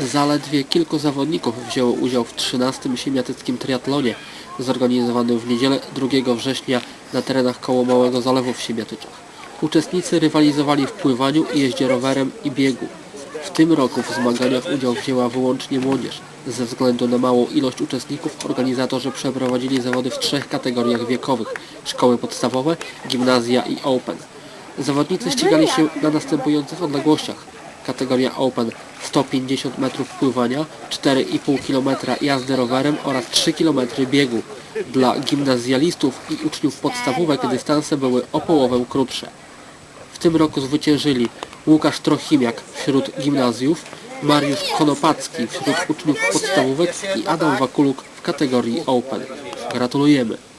Zaledwie kilku zawodników wzięło udział w 13. siemiatyckim triatlonie zorganizowanym w niedzielę 2 września na terenach koło Małego Zalewu w Siemiatyczach. Uczestnicy rywalizowali w pływaniu, jeździe rowerem i biegu. W tym roku w zmaganiach udział wzięła wyłącznie młodzież. Ze względu na małą ilość uczestników organizatorzy przeprowadzili zawody w trzech kategoriach wiekowych szkoły podstawowe, gimnazja i open. Zawodnicy ścigali się na następujących odległościach. Kategoria Open 150 metrów pływania, 4,5 km jazdy rowerem oraz 3 km biegu. Dla gimnazjalistów i uczniów podstawówek dystanse były o połowę krótsze. Tym roku zwyciężyli Łukasz Trochimiak wśród gimnazjów, Mariusz Konopacki wśród uczniów podstawówek i Adam Wakuluk w kategorii Open. Gratulujemy!